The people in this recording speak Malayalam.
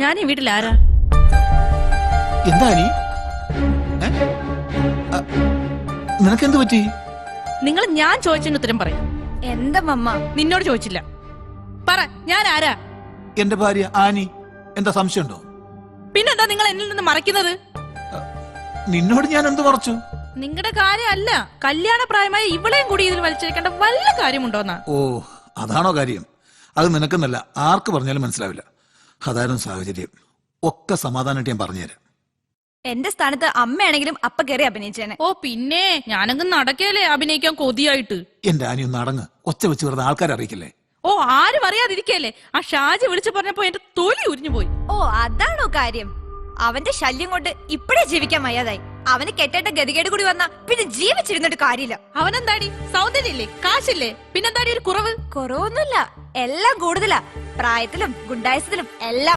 ഞാൻ ഈ വീട്ടിൽ ആരാ എന്താ നീ നിനക്കെന്ത് പറ്റി? നിങ്ങൾ ഞാൻ ചോദിച്ചതിന് ഉത്തരം പറയും. എന്താ മമ്മ? നിന്നോട് ചോദിച്ചില്ല. പറ ഞാൻ ആരാ എന്റെ ഭാര്യ ആനി. എന്താ സംശയമുണ്ടോ? പിന്നെന്താ നിങ്ങൾ എന്നിൽ നിന്ന് മറയ്ക്കുന്നത്? നിന്നോട് ഞാൻ എന്ത് മറച്ചു? നിങ്ങളുടെ കാര്യമല്ല. കല്യാണ പ്രായമായ ഇവളെയും കൂടി ഇതിൽ വലിച്ചേക്കേണ്ട വല്ല കാര്യമുണ്ടോന്നാ? ഓ അതാണോ കാര്യം. അത് നിനക്കെന്നല്ല. ആർക്ക് പറഞ്ഞാലും മനസ്സിലാവില്ല. അതായിരുന്നു സാഹചര്യം. ഒക്കെ സമാധാനമായിട്ട് ഞാൻ പറഞ്ഞുതരാം. എന്റെ സ്ഥാനത്ത് അമ്മയാണെങ്കിലും അപ്പ കയറി അഭിനയിച്ചേനെ. ഓ പിന്നെ? ഞാനങ്ങ് നടക്കല്ലേ അഭിനയിക്കാൻ കൊതിയായിട്ട്. എന്റെ ആനി ഒന്ന് അടങ്ങ് ഒച്ച വെച്ച് വെറുതെ ആൾക്കാരെ അറിയിക്കല്ലേ? ഓ ആരും അറിയാതിരിക്കല്ലേ ആ ഷാജി വിളിച്ചു പറഞ്ഞപ്പോ എന്റെ തൊലി ഉരിഞ്ഞു പോയി. ഓ അതാണോ കാര്യം? അവന്റെ ശല്യം കൊണ്ട് ഇപ്പഴേ ജീവിക്കാൻ വയ്യാതായി. അവന് കെട്ടേണ്ട ഗതികേട് കൂടി വന്ന പിന്നെ ജീവിച്ചിരുന്നിട്ട് കാര്യമില്ല. അവനെന്താടി? സൗന്ദര്യല്ലേ? കാശില്ലേ? പിന്നെന്താടി ഒരു കുറവ്? കുറവൊന്നുമില്ല. എല്ലാം കൂടുതലാ. പ്രായത്തിലും ഗുണ്ടായസത്തിലും എല്ലാം